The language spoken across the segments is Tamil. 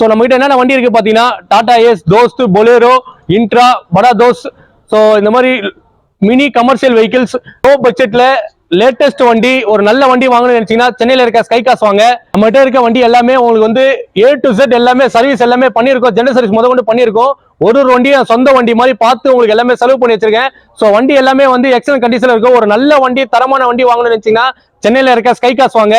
ஸோ நம்ம கிட்ட என்னென்ன வண்டி இருக்கு பார்த்தீங்கன்னா Tata Ace Dost Bolero Intra Bada Dost so இந்த மாதிரி மினி கமர்ஷியல் வெஹிக்கிள்ஸ் லோ பட்ஜெட்ல லேட்டஸ்ட் வண்டி ஒரு நல்ல வண்டி வாங்கணும்னு நினைச்சீங்கன்னா சென்னையில் இருக்க ஸ்கை காசு வாங்க. நம்மகிட்ட இருக்க வண்டி எல்லாமே உங்களுக்கு வந்து ஏ டு செட் எல்லாமே சர்வீஸ் எல்லாமே பண்ணியிருக்கோம். ஜென்ரல் சர்வீஸ் முத கொண்டு பண்ணியிருக்கோம். ஒரு ஒரு வண்டியும் சொந்த வண்டி மாதிரி பார்த்து உங்களுக்கு எல்லாமே செலவு பண்ணி வச்சிருக்கேன். ஸோ வண்டி எல்லாமே வந்து எக்ஸலன்ட் கண்டிஷனில் இருக்கும். ஒரு நல்ல வண்டி தரமான வண்டி வாங்கணும்னு நினைச்சீங்கன்னா சென்னையில் இருக்க ஸ்கை காசு வாங்க.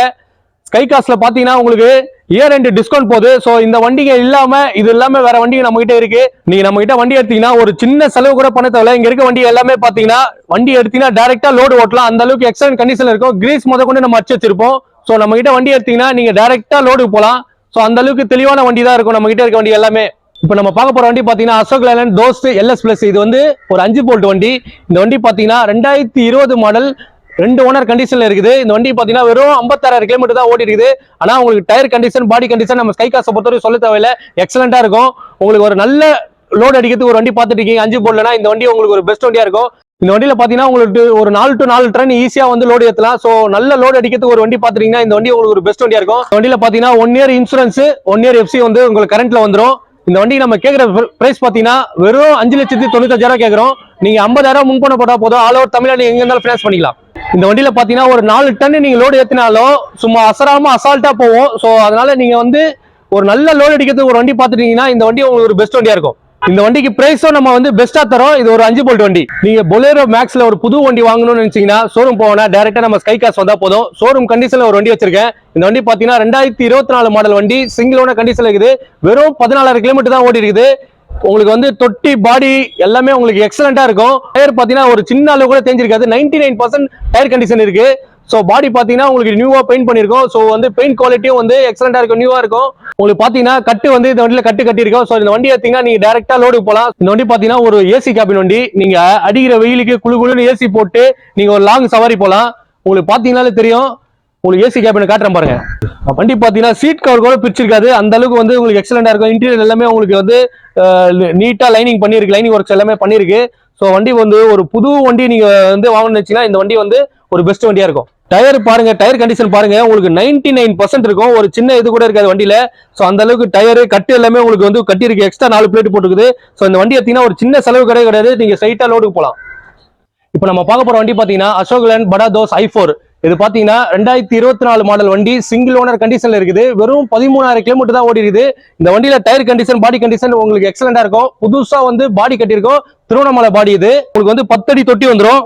ஸ்கை காஸ்ட்ல பாத்தீங்கன்னா உங்களுக்கு இயர் ரெண்டு டிஸ்கவுண்ட் போகுது. ஸோ இந்த வண்டிங்க இல்லாம இது இல்லாம வேற வண்டிங்க நம்ம கிட்ட இருக்கு. நீங்க நம்ம கிட்ட வண்டி எடுத்தீங்கன்னா ஒரு சின்ன செலவு கூட பண்ண தேவையில்ல. இங்க இருக்க வண்டி எல்லாமே பாத்தீங்கன்னா வண்டி எடுத்தீங்கன்னா டேரக்டா லோடு ஓட்டலாம். அந்த அளவுக்கு எக்ஸலன்ட் கண்டிஷன்ல இருக்கும். கிரீஸ் முத கொண்டு நம்ம அச்சு வச்சிருப்போம். ஸோ நம்ம கிட்ட வண்டி எடுத்தீங்கன்னா நீங்க டேரக்டா லோடு போகலாம். ஸோ அந்த அளவுக்கு தெளிவான வண்டி தான் இருக்கும் நம்ம கிட்ட இருக்க வண்டி எல்லாமே. இப்போ நம்ம பார்க்க போற வண்டி பாத்தீங்கன்னா Ashok Leyland Dost LS plus இது வந்து ஒரு அஞ்சு போல்ட் வண்டி. இந்த வண்டி பாத்தீங்கன்னா ரெண்டாயிரத்தி இருபது மாடல் ரெண்டு ஓனர் கண்டிஷன்ல இருக்குது. இந்த வண்டி பாத்தீங்கன்னா வெறும் ஐம்பத்தாயிரம் கிலோமீட்டர் தான் ஓடி இருக்குது ஆனா உங்களுக்கு டயர் கண்டிஷன் பாடி கண்டிஷன் நம்ம ஸ்கை காசை பொறுத்தவரை சொல்ல தேவையில்ல. எக்ஸலண்டா இருக்கும். உங்களுக்கு ஒரு நல்ல லோடு அடிக்கிறதுக்கு ஒரு வண்டி பார்த்துட்டு இருக்கீங்க. அஞ்சு போடலனா இந்த வண்டி உங்களுக்கு ஒரு பெஸ்ட் வண்டியா இருக்கும். இந்த வண்டியில பாத்தீங்கன்னா உங்களுக்கு ஒரு நாலு டு நாலு டன் ஈஸியா வந்து லோடு ஏற்றலாம் சோ நல்ல லோடு அடிக்கிறதுக்கு ஒரு வண்டி பாத்துட்டீங்கன்னா இந்த வண்டி உங்களுக்கு ஒரு பெஸ்ட் வண்டியா இருக்கும். இந்த வண்டியில பாத்தீங்கன்னா one year insurance one year FC வந்து உங்களுக்கு கரண்ட்ல வந்துடும் இந்த வண்டிக்கு நம்ம கேட்குற பிரைஸ் பார்த்தீங்கன்னா வெறும் அஞ்சு லட்சத்தி தொண்ணூத்தஞ்சாயிரம் கேட்குறோம் நீங்கள் ஐம்பதாயிரம் முன்பணம் போட்டால் போதும். ஆல் ஓவர் தமிழ்நாடு எங்கே இருந்தாலும் ஃபினான்ஸ் பண்ணிக்கலாம். இந்த வண்டியில் பார்த்தீங்கன்னா ஒரு நாலு டன் நீங்கள் லோடு ஏற்றினாலும் சும்மா அசராம அசால்ட்டாக போவோம் ஸோ அதனால் நீங்கள் வந்து ஒரு நல்ல லோடு அடிக்கிறதுக்கு ஒரு வண்டி பார்த்துட்டீங்கன்னா இந்த வண்டி உங்களுக்கு ஒரு பெஸ்ட் வண்டியாக இருக்கும். இந்த வண்டிக்கு பிரைஸும் நம்ம வந்து பெஸ்டா தரோம். இது ஒரு அஞ்சு போல்ட் வண்டி. நீங்க பொலேரோ மேக்ஸ்ல ஒரு புது வண்டி வாங்கணும்னு நினைச்சீங்கன்னா ஷோரூம் போனா டேரக்டா நம்ம ஸ்கை காசு வந்தா போதும். ஷோரூம் கண்டிஷன்ல ஒரு வண்டி வச்சிருக்கேன். இந்த வண்டி பாத்தீங்கன்னா ரெண்டாயிரத்தி இருபத்தி நாலு மாடல் வண்டி சிங்கிளோட கண்டிஷனில் கண்டிஷன்ல இருக்குது. வெறும் பதினாலாயிரம் கிலோமீட்டர் தான் ஓடி இருக்குது. உங்களுக்கு வந்து தொட்டி பாடி எல்லாமே உங்களுக்கு எக்ஸலண்டா இருக்கும். டயர் பாத்தீங்கன்னா ஒரு சின்ன அளவு கூட தெரிஞ்சிருக்காது ninety nine percent tyre condition இருக்கு. ஸோ பாடி பார்த்தீங்கன்னா உங்களுக்கு நியூவாக பெயிண்ட் பண்ணியிருக்கோம் ஸோ வந்து பெயிண்ட் குவாலிட்டியும் வந்து எக்ஸலண்டாக இருக்கும் நியூவாக இருக்கும். உங்களுக்கு பார்த்தீங்கன்னா கட்டு வந்து இந்த வண்டியில் கட்டு கட்டியிருக்கோம். ஸோ இந்த வண்டி எடுத்தீங்கன்னா நீங்கள் டேரெக்டாக லோடு போகலாம் இந்த வண்டி பார்த்தீங்கன்னா ஒரு ஏசி கேபின் வண்டி. நீங்கள் அடிக்கிற வெயிலுக்கு குளு குழுன்னு ஏசி போட்டு நீங்கள் ஒரு லாங் சவாரி போகலாம் உங்களுக்கு பார்த்தீங்கனாலே தெரியும். உங்களுக்கு ஏசி கேபினை காட்டுறேன் பாருங்க. வண்டி பார்த்தீங்கன்னா சீட் கவர் கூட பிரிச்சிருக்காது. அந்த அளவுக்கு வந்து உங்களுக்கு எக்ஸலண்டாக இருக்கும். இன்டீரியர் எல்லாமே உங்களுக்கு வந்து நீட்டாக லைனிங் பண்ணிருக்கு லைனிங் ஒர்க்ஸ் எல்லாமே பண்ணியிருக்கு. ஸோ வண்டி வந்து ஒரு புது வண்டி நீங்கள் வந்து வாங்கணும்னு வச்சிங்கன்னா இந்த வண்டி வந்து ஒரு பெஸ்ட் வண்டியாக இருக்கும். டயர் பாருங்க டயர் கண்டிஷன் பாருங்க. உங்களுக்கு நைன்டி நைன் பர்சன்ட் இருக்கும். ஒரு சின்ன இது கூட இருக்காது வண்டியில. ஸோ அந்த அளவுக்கு டயர் கட்டு எல்லாமே உங்களுக்கு வந்து கட்டி இருக்கு எக்ஸ்ட்ரா நாலு பிளேட் போட்டுருக்குது ஸோ இந்த வண்டி எடுத்தீங்கன்னா ஒரு சின்ன செலவு கிடையாது கிடையாது. நீங்க ஸ்ட்ரைட்டா லோடுக்கு போகலாம் இப்போ நம்ம பார்க்க போற வண்டி பாத்தீங்கன்னா Ashok Leyland Bada Dost I four இது பாத்தீங்கன்னா ரெண்டாயிரத்தி இருபத்தி நாலு மாடல் வண்டி. சிங்கிள் ஓனர் கண்டிஷன்ல இருக்குது. வெறும் பதிமூணாயிரம் கிலோமீட்டர் தான் ஓடி இருக்குது இந்த வண்டியில டயர் கண்டிஷன் பாடி கண்டிஷன் உங்களுக்கு எக்ஸலண்டா இருக்கும். புதுசா வந்து பாடி கட்டியிருக்கோம். திருவண்ணாமலை பாடி இது. உங்களுக்கு வந்து பத்தடி தொட்டி வந்துடும்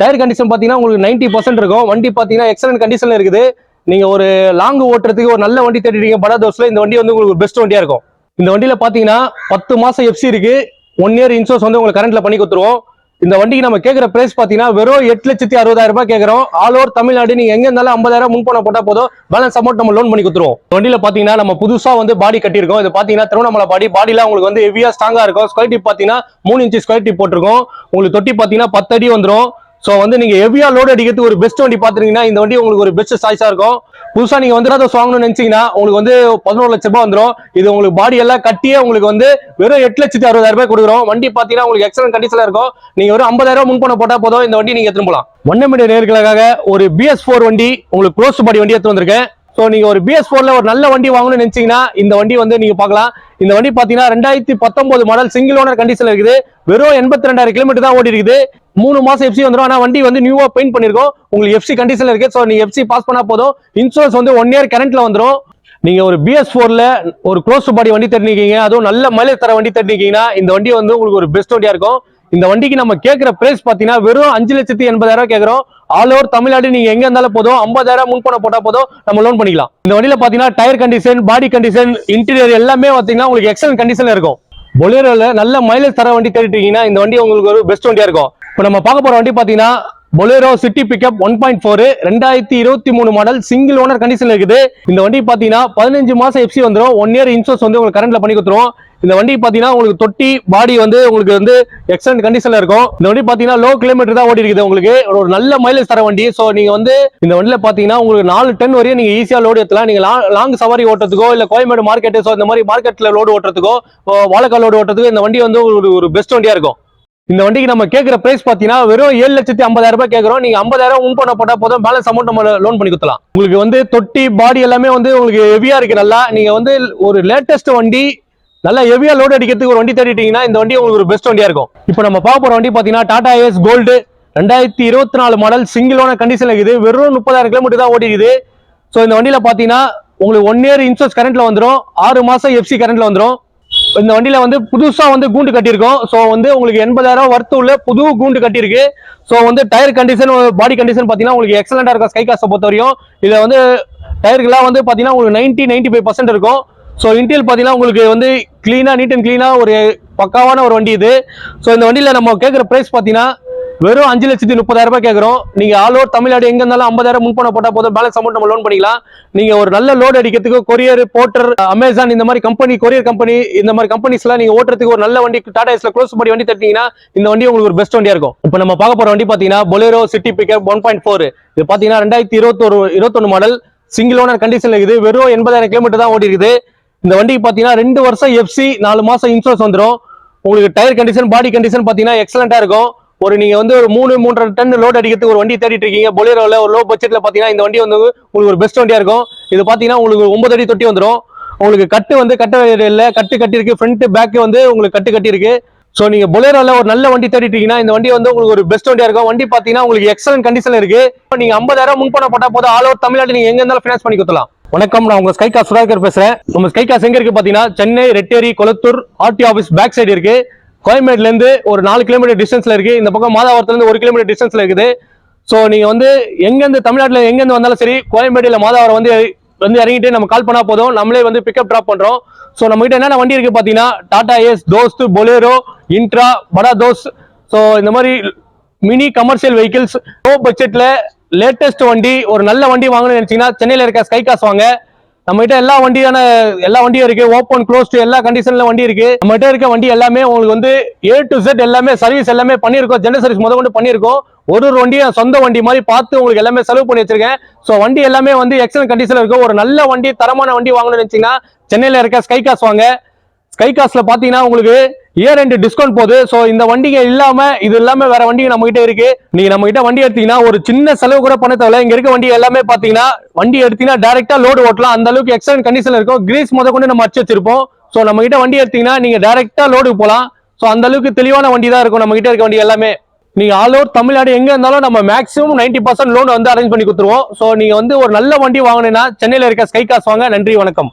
டயர் கண்டிஷன் பார்த்தீங்கன்னா உங்களுக்கு நைன்டி பர்சன்ட் இருக்கும். வண்டி பார்த்தீங்கன்னா எக்ஸலன்ட் கண்டிஷன்ல இருக்குது. நீங்க ஒரு லாங் ஓட்டுறதுக்கு ஒரு நல்ல வண்டி தேடிட்டீங்க படா தோசில் இந்த வண்டி வந்து உங்களுக்கு பெஸ்ட் வண்டியா இருக்கும். இந்த வண்டியில பாத்தீங்கன்னா பத்து மாசம் எஃப்சி இருக்கு. ஒன் இயர் இன்சூரன்ஸ் வந்து உங்களுக்கு கரண்ட்ல பண்ணி கொடுத்துருவோம். இந்த வண்டிக்கு நம்ம கேட்குற பிரைஸ் பாத்தீங்கன்னா வெறும் எட்டு லட்சத்தி அறுபதாயிரம் ரூபாய் கேட்கறோம் ஆல் ஓவர் தமிழ்நாடு நீங்க எங்க இருந்தாலும் ஐம்பதாயிரம் முன்பணம் போட்டா போதும். பேலன்ஸ் அமௌண்ட் நம்ம லோன் பண்ணி கொடுத்துருவோம். இந்த வண்டியில பாத்தீங்கன்னா நம்ம புதுசா வந்து பாடி கட்டியிருக்கோம். இது பாத்தீங்கன்னா திருவண்ணாமலை பாடி பாடியில உங்களுக்கு வந்து ஹெவியா ஸ்ட்ராங்கா இருக்கும். ஸ்கொயர் டிப் பாத்தீங்கன்னா மூணு இன்ச்சு ஸ்கொயர் டிப் போட்டிருக்கோம். உங்களுக்கு தொட்டி பாத்தீங்கன்னா பத்து அடி வந்துடும் ஸோ வந்து நீங்கள் ஹெவியா லோடு அடிக்கிறதுக்கு ஒரு பெஸ்ட் வண்டி பார்த்துருங்கன்னா இந்த வண்டி உங்களுக்கு ஒரு பெஸ்ட் சாய்ஸாக இருக்கும். புதுசாக நீங்கள் வந்து அதை வாங்கணும்னு உங்களுக்கு வந்து பதினோரு லட்ச ரூபாய் வந்துடும் இது உங்களுக்கு பாடி எல்லாம் கட்டியே உங்களுக்கு வந்து வெறும் எட்டு லட்சத்தி அறுபதாயிரம் ரூபாய் கொடுக்குறோம். வண்டி பார்த்தீங்கன்னா உங்களுக்கு எக்ஸலன்ட் கண்டிஷனில் இருக்கும். நீங்கள் ஒரு ஐம்பதாயிரம் முன் முன்பணம் போட்டால் போதும். இந்த வண்டி நீங்கள் எடுத்துன்னு போகலாம் ஒன்ன மீடிய நேர்களுக்காக ஒரு பிஎஸ் ஃபோர் வண்டி உங்களுக்கு க்ளோஸ் பாடி வண்டி எடுத்து வந்திருக்கேன். ஸோ நீங்கள் ஒரு பிஎஸ் ஃபோரில் ஒரு நல்ல வண்டி வாங்கணும்னு நினச்சிங்கன்னா இந்த வண்டி வந்து நீங்கள் பார்க்கலாம். இந்த வண்டி பார்த்தீங்கன்னா ரெண்டாயிரத்தி பத்தொம்போது மாடல் சிங்கிள் ஓனர் கண்டிஷனில் இருக்குது. வெறும் எண்பத்தி ரெண்டாயிரம் கிலோமீட்டர் தான் ஓடி இருக்குது மூணு மாசம் எஃப்சி வந்துடும் ஆனா வண்டி வந்து நியூவா பெயிண்ட் பண்ணிருக்கோம். உங்களுக்கு எஃப்சி கண்டிஷன்ல இருக்கு. ஸோ நீங்கள் எஃப்சி பாஸ் பண்ணா போதும். இன்சூரன்ஸ் வந்து ஒன் இயர் கரண்ட்ல வந்துடும் நீங்க ஒரு பிஎஸ் ஃபோரில் ஒரு க்ளோஸ் பாடி வண்டி தெரிஞ்சிருக்கீங்க அதுவும் நல்ல மைலேஜ் தர வண்டி தெரிஞ்சிருக்கீங்கன்னா இந்த வண்டி வந்து உங்களுக்கு ஒரு பெஸ்ட் வண்டியா இருக்கும். இந்த வண்டிக்கு நம்ம கேட்கிற பிரைஸ் பாத்தீங்கன்னா வெறும் அஞ்சு லட்சத்தி எண்பதாயிரம் கேட்குறோம். ஆல் ஓவர் தமிழ்நாடு நீங்க எங்க இருந்தாலும் போதும். ஐம்பதாயிரம் முன்பணம் போட்டா போதும். நம்ம லோன் பண்ணிக்கலாம். இந்த வண்டியில பாத்தீங்கன்னா tyre condition body condition interior எல்லாமே பாத்தீங்கன்னா உங்களுக்கு எக்ஸலன்ட் கண்டிஷன்ல இருக்கும். பொலேரோல நல்ல மைலேஜ் தர வண்டி தேடிட்டீங்கன்னா இந்த வண்டி உங்களுக்கு ஒரு பெஸ்ட் வண்டியா இருக்கும். இப்போ நம்ம பார்க்க போகிற வண்டி பார்த்தீங்கன்னா Bolero city pickup one point four ரெண்டாயிரத்தி இருபத்தி மூணு மாடல் சிங்கிள் ஓனர் கண்டிஷன் இருக்குது. இந்த வண்டி பார்த்தீங்கன்னா பதினஞ்சு மாசம் எஃப்சி வந்துடும் ஒன் இயர் இன்சூரன்ஸ் வந்து உங்களுக்கு கரண்ட்ல பண்ணி கொடுத்துருவோம் இந்த வண்டி பார்த்தீங்கன்னா உங்களுக்கு தொட்டி பாடி வந்து உங்களுக்கு வந்து எக்ஸலண்ட் கண்டிஷன்ல இருக்கும். இந்த வண்டி பார்த்தீங்கன்னா லோ கிலோமீட்டர் தான் ஓடி இருக்குது உங்களுக்கு. ஒரு நல்ல மைலேஜ் தர வண்டி. ஸோ நீங்க வந்து இந்த வண்டியில பார்த்தீங்கன்னா உங்களுக்கு நாலு டன் வரையும் நீங்க ஈஸியா லோடு ஏற்றலாம் நீங்க லாங் சவாரி ஓட்டுறதுக்கோ இல்ல கோயம்பேடு மார்க்கெட் ஸோ இந்த மாதிரி மார்க்கெட்ல லோடு ஓட்டுறதுக்கோ வாழைக்கால் லோடு ஓட்டுறதுக்கோ இந்த வண்டி வந்து ஒரு ஒரு பெஸ்ட் வண்டியா இருக்கும். இந்த வண்டிக்கு நம்ம கேட்குற பிரைஸ் பார்த்தீங்கன்னா வெறும் ஏழு லட்சத்தி ஐம்பதாயிரம் ரூபாய் கேட்குறோம் நீங்கள் ஐம்பதாயிரம் உன் பண்ண போட்டால் போதும். பேலன்ஸ் அமௌண்ட் நம்ம லோன் பண்ணி கொடுத்தலாம் உங்களுக்கு வந்து தொட்டி பாடி எல்லாமே வந்து உங்களுக்கு ஹெவியாக இருக்கு நல்லா. நீங்கள் வந்து ஒரு லேட்டஸ்ட் வண்டி நல்லா ஹெவியா லோடு அடிக்கிறதுக்கு ஒரு வண்டி தேடிட்டீங்கன்னா இந்த வண்டி உங்களுக்கு ஒரு பெஸ்ட் வண்டியாக இருக்கும். இப்போ நம்ம பார்க்க போகிற வண்டி பார்த்தீங்கன்னா டாடா ஏஸ் கோல்டு ரெண்டாயிரத்தி இருபத்தி நாலு மாடல் சிங்கிளோன கண்டிஷன் இருக்குது. வெறும் முப்பதாயிரம் கிலோமீட்டர் தான் ஓடிக்குது. ஸோ இந்த வண்டியில் பார்த்தீங்கன்னா உங்களுக்கு ஒன் இயர் இன்சூரன்ஸ் கரண்ட்டில் வந்துடும் ஆறு மாதம் எஃப்சி கரண்ட்டில் வந்துடும் இந்த வண்டியில வந்து புதுசா வந்து கூண்டு கட்டியிருக்கோம். ஸோ வந்து உங்களுக்கு எண்பதாயிரம் வர்த்து உள்ள புது கூண்டு கட்டியிருக்கு. ஸோ வந்து டயர் கண்டிஷன் பாடி கண்டிஷன் பார்த்தீங்கன்னா உங்களுக்கு எக்ஸலண்டா இருக்கும் ஸ்கை காசை பொறுத்த வரையும் இதுல வந்து டயர்கள்லாம் வந்து பார்த்தீங்கன்னா உங்களுக்கு நைன்டி நைன்டி ஃபைவ் பர்சன்ட் இருக்கும். ஸோ இன்டீரியல் பார்த்தீங்கன்னா உங்களுக்கு வந்து க்ளீனாக நீட் அண்ட் க்ளீனாக ஒரு பக்காவான ஒரு வண்டி இது. ஸோ இந்த வண்டியில் நம்ம கேட்குற ப்ரைஸ் பார்த்தீங்கன்னா வெறும் அஞ்சு லட்சத்தி முப்பதாயிரம் ரூபாய் கேட்குறோம் நீங்கள் ஆல் ஓவர் தமிழ்நாடு எங்க இருந்தாலும் ஐம்பதாயிரம் முன்பணம் போட்டால் போதும். பேலன்ஸ் அமௌண்ட் நம்ம லோன் பண்ணிக்கலாம். நீங்கள் ஒரு நல்ல லோடு அடிக்கிறதுக்கு கொரியர் போர்ட்டர் அமேசான் இந்த மாதிரி கம்பெனி கொரியர் கம்பெனி இந்த மாதிரி கம்பெனிஸ்லாம் நீங்கள் ஓட்டுறதுக்கு ஒரு நல்ல வண்டி டாடா எஸ்ல க்ளோஸ் பண்ணி வண்டி தட்டிங்கன்னா இந்த வண்டி உங்களுக்கு ஒரு பெஸ்ட் வண்டியா இருக்கும். இப்போ நம்ம பார்க்க போற வண்டி பார்த்தீங்கன்னா Bolero city pickup one point four இது பார்த்தீங்கன்னா ரெண்டாயிரத்தி இருபத்தொரு இருபத்தொன்னு மாடல் சிங்கிள் ஓனர் கண்டிஷன்ல இருக்குது. வெறும் எண்பதாயிரம் கிலோமீட்டர் தான் ஓடி இருக்குது. இந்த வண்டிக்கு பார்த்தீங்கன்னா ரெண்டு வருஷம் எஃப்சி நாலு மாசம் இன்சூரன்ஸ் வந்துடும் உங்களுக்கு டயர் கண்டிஷன் பாடி கண்டிஷன் பார்த்தீங்கன்னா எக்ஸலண்டா இருக்கும். ஒரு நீங்க வந்து ஒரு மூணு மூன்றரை டன் லோட் அடிக்கிறதுக்கு ஒரு வண்டி தேடிட்டு இருக்கீங்க. பொலேரோல ஒரு லோ பட்ஜெட்ல பாத்தீங்கன்னா இந்த வண்டி வந்து உங்களுக்கு ஒரு பெஸ்ட் வண்டியா இருக்கும். இது பாத்தீங்கன்னா உங்களுக்கு ஒன்பது அடி தொட்டி வந்துடும் உங்களுக்கு கட்டு வந்து கட்ட இல்ல. கட்டு கட்டி இருக்கு ஃப்ரண்ட் பேக் வந்து உங்களுக்கு கட்டு கட்டி இருக்கு ஸோ நீங்க பொலேரோல ஒரு நல்ல வண்டி தேடிட்டீங்கன்னா இந்த வண்டி வந்து உங்களுக்கு ஒரு பெஸ்ட் வண்டியா இருக்கும். வண்டி பாத்தீங்கன்னா உங்களுக்கு எக்ஸலன்ட் கண்டிஷன் இருக்கு. இப்போ நீங்க ஐம்பதாயிரம் முன்பணம் போட்டா போதும். ஆல் ஓவர் தமிழ்நாடு நீங்க எங்க இருந்தாலும் ஃபினான்ஸ் பண்ணி கொடுத்தலாம் வணக்கம். நான் உங்க ஸ்கைகா சுதாகர் பேசுறேன். நம்ம ஸ்கைகாஸ் எங்க இருக்கு பாத்தீங்கன்னா Chennai Retteri Kolathur RT office back side இருக்கு. கோயம்பேட்டிலேருந்து ஒரு நாலு கிலோமீட்டர் டிஸ்டன்ஸ்ல இருக்குது இந்த பக்கம் மாதாவரத்துலேருந்து ஒரு கிலோமீட்டர் டிஸ்டன்ஸில் இருக்குது. ஸோ நீங்கள் வந்து எங்கேருந்து தமிழ்நாட்டில் எங்கேருந்து வந்தாலும் சரி கோயம்பேட்டில் மாதாவரம் வந்து வந்து இறங்கிட்டு நம்ம கால் பண்ணால் போதும். நம்மளே வந்து பிக்கப் ட்ராப் பண்ணுறோம் ஸோ நம்மகிட்ட என்னென்ன வண்டி இருக்குது பார்த்தீங்கன்னா Tata Ace Dost Bolero Intra Bada Dost so இந்த மாதிரி மினி கமர்ஷியல் வெஹிக்கிள்ஸ் லோ பட்ஜெட்டில் லேட்டஸ்ட் வண்டி ஒரு நல்ல வண்டி வாங்கணும்னு நினச்சிங்கன்னா சென்னையில் இருக்க ஸ்கை காஸ் வாங்க. நம்ம கிட்ட எல்லா வண்டியான எல்லா வண்டியும் இருக்கு. ஓப்பன் க்ளோஸ் எல்லா கண்டிஷன்ல வண்டி இருக்கு. நம்ம கிட்ட இருக்க வண்டி எல்லாமே உங்களுக்கு வந்து ஏ டு செட் எல்லாமே சர்வீஸ் எல்லாமே பண்ணியிருக்கோம். ஜென்ரல் சர்வீஸ் முத கொண்டு பண்ணியிருக்கோம். ஒரு ஒரு வண்டியும் சொந்த வண்டி மாதிரி பார்த்து உங்களுக்கு எல்லாமே செலவு பண்ணி வச்சிருக்கேன். ஸோ வண்டி எல்லாமே வந்து எக்ஸலன்ட் கண்டிஷன்ல இருக்கும் ஒரு நல்ல வண்டி தரமான வண்டி வாங்கணும்னு நினைச்சீங்கன்னா சென்னையில இருக்க ஸ்கை காஸ் வாங்க. ஸ்கை காஸ்ல பாத்தீங்கன்னா உங்களுக்கு இயர் ரெண்டு டிஸ்கவுண்ட் போகுது. ஸோ இந்த வண்டிங்க இல்லாம இது இல்லாம வேற வண்டிங்க நம்ம கிட்ட இருக்கு. நீங்க நம்ம கிட்ட வண்டி எடுத்தீங்கன்னா ஒரு சின்ன செலவு கூட பண்ண தேவையில்ல. இங்க இருக்க வண்டி எல்லாமே பாத்தீங்கன்னா வண்டி எடுத்தீங்கன்னா டேரக்டா லோடு ஓட்டலாம். அந்த அளவுக்கு எக்ஸலன்ட் கண்டிஷன்ல இருக்கும். கிரீஸ் முத கொண்டு நம்ம அடிச்சு வச்சிருப்போம். ஸோ நம்ம கிட்ட வண்டி எடுத்தீங்கன்னா நீங்க டேரக்டா லோடு போகலாம். ஸோ அந்த அளவுக்கு தெளிவான வண்டி தான் இருக்கும் நம்ம கிட்ட இருக்க வண்டி எல்லாமே. நீங்க ஆல் ஓவர் தமிழ்நாடு எங்க இருந்தாலும் நம்ம மேக்ஸிமம் நைன்டி பர்சன்ட் லோன் வந்து அரேஞ்ச் பண்ணி கொடுத்துருவோம். ஸோ நீங்க வந்து ஒரு நல்ல வண்டி வாங்கினீங்கன்னா சென்னையில இருக்க ஸ்கை காசு வாங்க. நன்றி வணக்கம்.